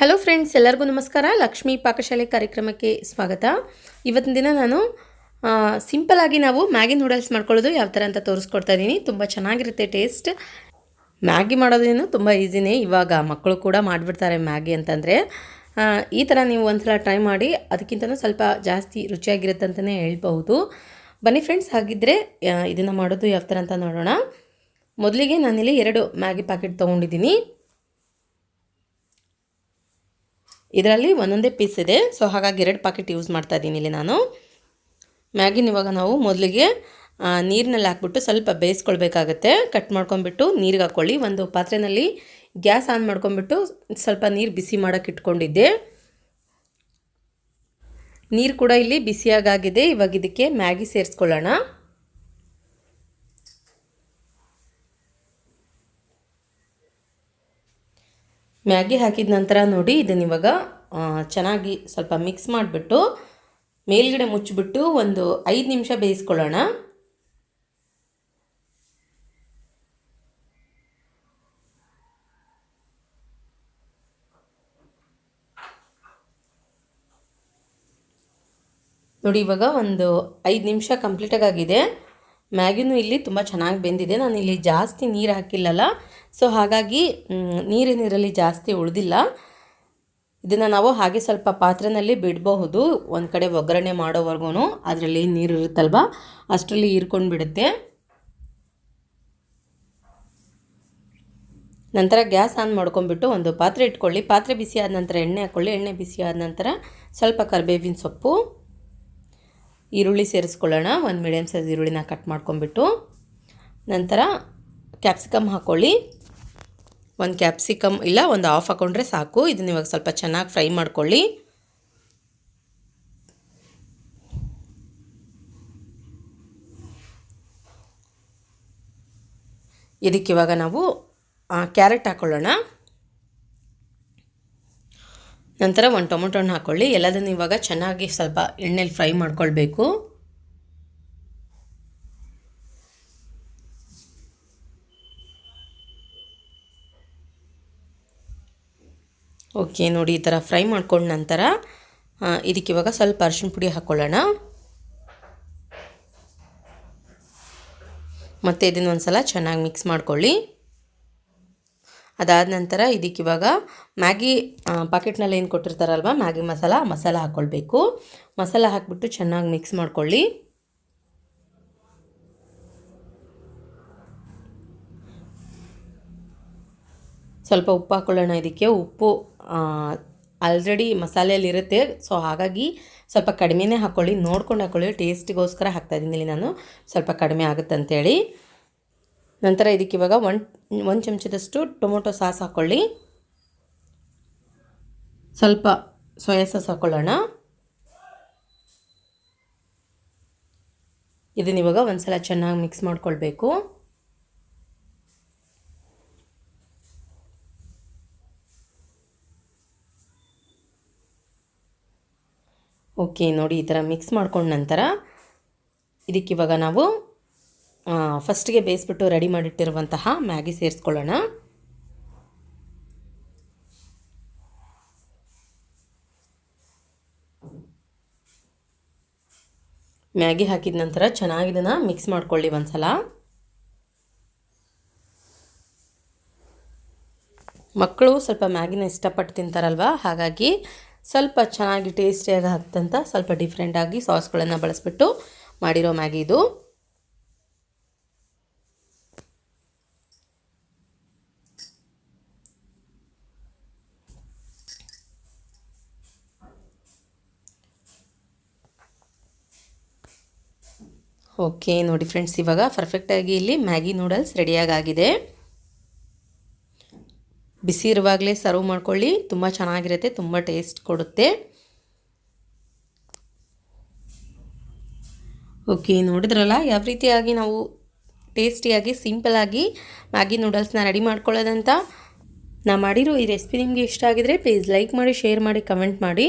Hello friends ಎಲ್ಲರಿಗೂ ನಮಸ್ಕಾರ. ಲಕ್ಷ್ಮೀ ಪಾಕಶಾಲೆ ಕಾರ್ಯಕ್ರಮಕ್ಕೆ ಸ್ವಾಗತ. ಇವತ್ತಿನ ದಿನ ನಾನು ಸಿಂಪಲಾಗಿ ನಾವು ಮ್ಯಾಗಿ ನೂಡಲ್ಸ್ ಮಾಡ್ಕೊಳ್ಳೋದು ಯಾವ ಥರ ಅಂತ ತೋರಿಸ್ಕೊಡ್ತಾ ಇದ್ದೀನಿ. ತುಂಬ ಚೆನ್ನಾಗಿರುತ್ತೆ ಟೇಸ್ಟ್ ಮ್ಯಾಗಿ ಮಾಡೋದೇನು ತುಂಬ ಈಸಿನೇ ಇವಾಗ ಮಕ್ಕಳು ಕೂಡ ಮಾಡಿಬಿಡ್ತಾರೆ ಮ್ಯಾಗಿ ಅಂತಂದರೆ. ಈ ಥರ ನೀವು ಒಂದ್ಸಲ ಟ್ರೈ ಮಾಡಿ ಅದಕ್ಕಿಂತಲೂ ಸ್ವಲ್ಪ ಜಾಸ್ತಿ ರುಚಿಯಾಗಿರುತ್ತೆ ಅಂತಲೇ ಹೇಳ್ಬಹುದು. ಬನ್ನಿ ಫ್ರೆಂಡ್ಸ್ ಹಾಗಿದ್ದರೆ ಇದನ್ನು ಮಾಡೋದು ಯಾವ ಥರ ಅಂತ ನೋಡೋಣ. ಮೊದಲಿಗೆ ನಾನಿಲ್ಲಿ ಎರಡು ಮ್ಯಾಗಿ ಪ್ಯಾಕೆಟ್ ತೊಗೊಂಡಿದ್ದೀನಿ. ಇದರಲ್ಲಿ ಒಂದೊಂದೇ ಪೀಸ್ ಇದೆ. ಸೊ ಹಾಗಾಗಿ ಎರಡು ಪಾಕೆಟ್ ಯೂಸ್ ಮಾಡ್ತಾ ಇದ್ದೀನಿ ಇಲ್ಲಿ ನಾನು. ಮ್ಯಾಗಿನ ಇವಾಗ ನಾವು ಮೊದಲಿಗೆ ನೀರಿನಲ್ಲಿ ಹಾಕ್ಬಿಟ್ಟು ಸ್ವಲ್ಪ ಬೇಯಿಸ್ಕೊಳ್ಬೇಕಾಗತ್ತೆ. ಕಟ್ ಮಾಡ್ಕೊಂಬಿಟ್ಟು ನೀರಿಗೆ ಹಾಕ್ಕೊಳ್ಳಿ. ಒಂದು ಪಾತ್ರೆಯಲ್ಲಿ ಗ್ಯಾಸ್ ಆನ್ ಮಾಡ್ಕೊಂಬಿಟ್ಟು ಸ್ವಲ್ಪ ನೀರು ಬಿಸಿ ಮಾಡೋಕ್ಕೆ ಇಟ್ಕೊಂಡಿದ್ದೆ. ನೀರು ಕೂಡ ಇಲ್ಲಿ ಬಿಸಿಯಾಗಾಗಿದೆ. ಇವಾಗ ಇದಕ್ಕೆ ಮ್ಯಾಗಿ ಸೇರಿಸ್ಕೊಳ್ಳೋಣ. ಮ್ಯಾಗಿ ಹಾಕಿದ ನಂತರ ನೋಡಿ, ಇದನ್ನು ಇವಾಗ ಚೆನ್ನಾಗಿ ಸ್ವಲ್ಪ ಮಿಕ್ಸ್ ಮಾಡಿಬಿಟ್ಟು ಮೇಲ್ಗಡೆ ಮುಚ್ಚಿಬಿಟ್ಟು ಒಂದು ಐದು ನಿಮಿಷ ಬೇಯಿಸ್ಕೊಳ್ಳೋಣ. ನೋಡಿ, ಇವಾಗ ಒಂದು ಐದು ನಿಮಿಷ ಕಂಪ್ಲೀಟಾಗಿ ಆಗಿದೆ. ಮ್ಯಾಗಿನೂ ಇಲ್ಲಿ ತುಂಬ ಚೆನ್ನಾಗಿ ಬೆಂದಿದೆ. ನಾನು ಇಲ್ಲಿ ಜಾಸ್ತಿ ನೀರು ಹಾಕಿಲ್ಲಲ್ಲ. ಸೊ ಹಾಗಾಗಿ ಮ್, ನೀರಿನ ಜಾಸ್ತಿ ಉಳಿದಿಲ್ಲ. ಇದನ್ನು ನಾವು ಹಾಗೆ ಸ್ವಲ್ಪ ಪಾತ್ರೆಯಲ್ಲಿ ಬಿಡಬಹುದು. ಒಂದು ಕಡೆ ಒಗ್ಗರಣೆ ಮಾಡೋವರೆಗೂ ಅದರಲ್ಲಿ ನೀರು ಇರುತ್ತಲ್ವ? ಅಷ್ಟರಲ್ಲಿ ಹೀರ್ಕೊಂಡು ಬಿಡುತ್ತೆ. ನಂತರ ಗ್ಯಾಸ್ ಆನ್ ಮಾಡ್ಕೊಂಬಿಟ್ಟು ಒಂದು ಪಾತ್ರೆ ಇಟ್ಕೊಳ್ಳಿ. ಪಾತ್ರೆ ಬಿಸಿ ಆದ ನಂತರ ಎಣ್ಣೆ ಹಾಕ್ಕೊಳ್ಳಿ ಎಣ್ಣೆ ಬಿಸಿ ಆದ ನಂತರ ಸ್ವಲ್ಪ ಕರಿಬೇವಿನ ಸೊಪ್ಪು. ಈರುಳ್ಳಿ ಸೇರಿಸ್ಕೊಳ್ಳೋಣ. ಒಂದು ಮೀಡಿಯಮ್ ಸೈಜ್ ಈರುಳ್ಳಿನ ಕಟ್ ಮಾಡ್ಕೊಂಬಿಟ್ಟು ನಂತರ ಕ್ಯಾಪ್ಸಿಕಮ್ ಹಾಕ್ಕೊಳ್ಳಿ ಒಂದು ಕ್ಯಾಪ್ಸಿಕಮ್ ಇಲ್ಲ, ಒಂದು ಆಫ್ ಹಾಕ್ಕೊಂಡ್ರೆ ಸಾಕು. ಇದನ್ನ ಇವಾಗ ಸ್ವಲ್ಪ ಚೆನ್ನಾಗಿ ಫ್ರೈ ಮಾಡ್ಕೊಳ್ಳಿ. ಇದಕ್ಕೆ ಇವಾಗ ನಾವು ಕ್ಯಾರೆಟ್ ಹಾಕ್ಕೊಳ್ಳೋಣ ನಂತರ ಒಂದು ಟೊಮೊಟೊ ಹಣ್ಣು ಹಾಕ್ಕೊಳ್ಳಿ ಎಲ್ಲದನ್ನು ಇವಾಗ ಚೆನ್ನಾಗಿ ಸ್ವಲ್ಪ ಎಣ್ಣೆಲಿ ಫ್ರೈ ಮಾಡ್ಕೊಳ್ಬೇಕು. ಓಕೆ, ನೋಡಿ ಈ ಥರ ಫ್ರೈ ಮಾಡ್ಕೊಂಡ ನಂತರ ಇದಕ್ಕೆ ಇವಾಗ ಸ್ವಲ್ಪ ಅರಿಶಿಣ ಪುಡಿ ಹಾಕ್ಕೊಳ್ಳೋಣ ಮತ್ತು ಇದನ್ನೊಂದು ಸಲ ಚೆನ್ನಾಗಿ ಮಿಕ್ಸ್ ಮಾಡ್ಕೊಳ್ಳಿ. ಅದಾದ ನಂತರ ಇದಕ್ಕೆ ಇವಾಗ ಮ್ಯಾಗಿ ಪಾಕೆಟ್ನಲ್ಲಿ ಏನು ಕೊಟ್ಟಿರ್ತಾರಲ್ವ? ಮ್ಯಾಗಿ ಮಸಾಲ ಮಸಾಲ ಹಾಕ್ಕೊಳ್ಬೇಕು ಮಸಾಲ ಹಾಕ್ಬಿಟ್ಟು ಚೆನ್ನಾಗಿ ಮಿಕ್ಸ್ ಮಾಡ್ಕೊಳ್ಳಿ. ಸ್ವಲ್ಪ ಉಪ್ಪು ಹಾಕ್ಕೊಳ್ಳೋಣ ಇದಕ್ಕೆ. ಉಪ್ಪು ಆಲ್ರೆಡಿ ಮಸಾಲೆಯಲ್ಲಿ ಇರುತ್ತೆ. ಸೊ ಹಾಗಾಗಿ ಸ್ವಲ್ಪ ಕಡಿಮೆನೇ ಹಾಕ್ಕೊಳ್ಳಿ ನೋಡ್ಕೊಂಡು ಹಾಕ್ಕೊಳ್ಳಿ ಟೇಸ್ಟಿಗೋಸ್ಕರ ಹಾಕ್ತಾಯಿದ್ದೀನಿ ನಾನು. ಸ್ವಲ್ಪ ಕಡಿಮೆ ಆಗುತ್ತೆ ಅಂತೇಳಿ ನಂತರ ಇದಕ್ಕೆ ಇವಾಗ ಒನ್ ಒಂದು ಚಮಚದಷ್ಟು ಟೊಮೊಟೊ ಸಾಸ್ ಹಾಕ್ಕೊಳ್ಳಿ ಸ್ವಲ್ಪ ಸೋಯಾ ಸಾಸ್ ಹಾಕ್ಕೊಳ್ಳೋಣ ಇದನ್ನ ಇವಾಗ ಒಂದು ಸಲ ಚೆನ್ನಾಗಿ ಮಿಕ್ಸ್ ಮಾಡ್ಕೊಳ್ಬೇಕು. ಓಕೆ ನೋಡಿ ಈ ಥರ ಮಿಕ್ಸ್ ಮಾಡ್ಕೊಂಡ ನಂತರ ಇದಕ್ಕಿವಾಗ ನಾವು ಫಸ್ಟಿಗೆ ಬೇಯಿಸ್ಬಿಟ್ಟು ರೆಡಿ ಮಾಡಿಟ್ಟಿರುವಂತಹ ಮ್ಯಾಗಿ ಸೇರಿಸ್ಕೊಳ್ಳೋಣ. ಮ್ಯಾಗಿ ಹಾಕಿದ ನಂತರ ಚೆನ್ನಾಗಿ ಇದನ್ನು ಮಿಕ್ಸ್ ಮಾಡ್ಕೊಳ್ಳಿ ಒಂದ್ಸಲ. ಮಕ್ಕಳು ಸ್ವಲ್ಪ ಮ್ಯಾಗಿನ ಇಷ್ಟಪಟ್ಟು ತಿಂತಾರಲ್ವ? ಹಾಗಾಗಿ ಸ್ವಲ್ಪ ಚೆನ್ನಾಗಿ ಟೇಸ್ಟಿಯಾಗಿ ಹಾಕ್ತಂತ ಸ್ವಲ್ಪ ಡಿಫ್ರೆಂಟಾಗಿ ಸಾಸ್ಗಳನ್ನು ಬಳಸ್ಬಿಟ್ಟು ಮಾಡಿರೋ ಮ್ಯಾಗಿ ಇದು. ಓಕೆ ನೋಡಿ ಫ್ರೆಂಡ್ಸ್ ಇವಾಗ ಪರ್ಫೆಕ್ಟಾಗಿ ಇಲ್ಲಿ ಮ್ಯಾಗಿ ನೂಡಲ್ಸ್ ರೆಡಿಯಾಗಿ ಆಗಿದೆ ಬಿಸಿ ಇರುವಾಗಲೇ ಸರ್ವ್ ಮಾಡ್ಕೊಳ್ಳಿ. ತುಂಬ ಚೆನ್ನಾಗಿರುತ್ತೆ, ತುಂಬ ಟೇಸ್ಟ್ ಕೊಡುತ್ತೆ. ಓಕೆ ನೋಡಿದ್ರಲ್ಲ, ಯಾವ ರೀತಿಯಾಗಿ ನಾವು ಟೇಸ್ಟಿಯಾಗಿ ಸಿಂಪಲಾಗಿ ಮ್ಯಾಗಿ ನೂಡಲ್ಸ್ನ ರೆಡಿ ಮಾಡ್ಕೊಳ್ಳೋದಂತ? ನಾ ಮಾಡಿರೋ ಈ ರೆಸಿಪಿ ನಿಮಗೆ ಇಷ್ಟ ಆಗಿದರೆ ಪ್ಲೀಸ್ ಲೈಕ್ ಮಾಡಿ ಶೇರ್ ಮಾಡಿ ಕಮೆಂಟ್ ಮಾಡಿ.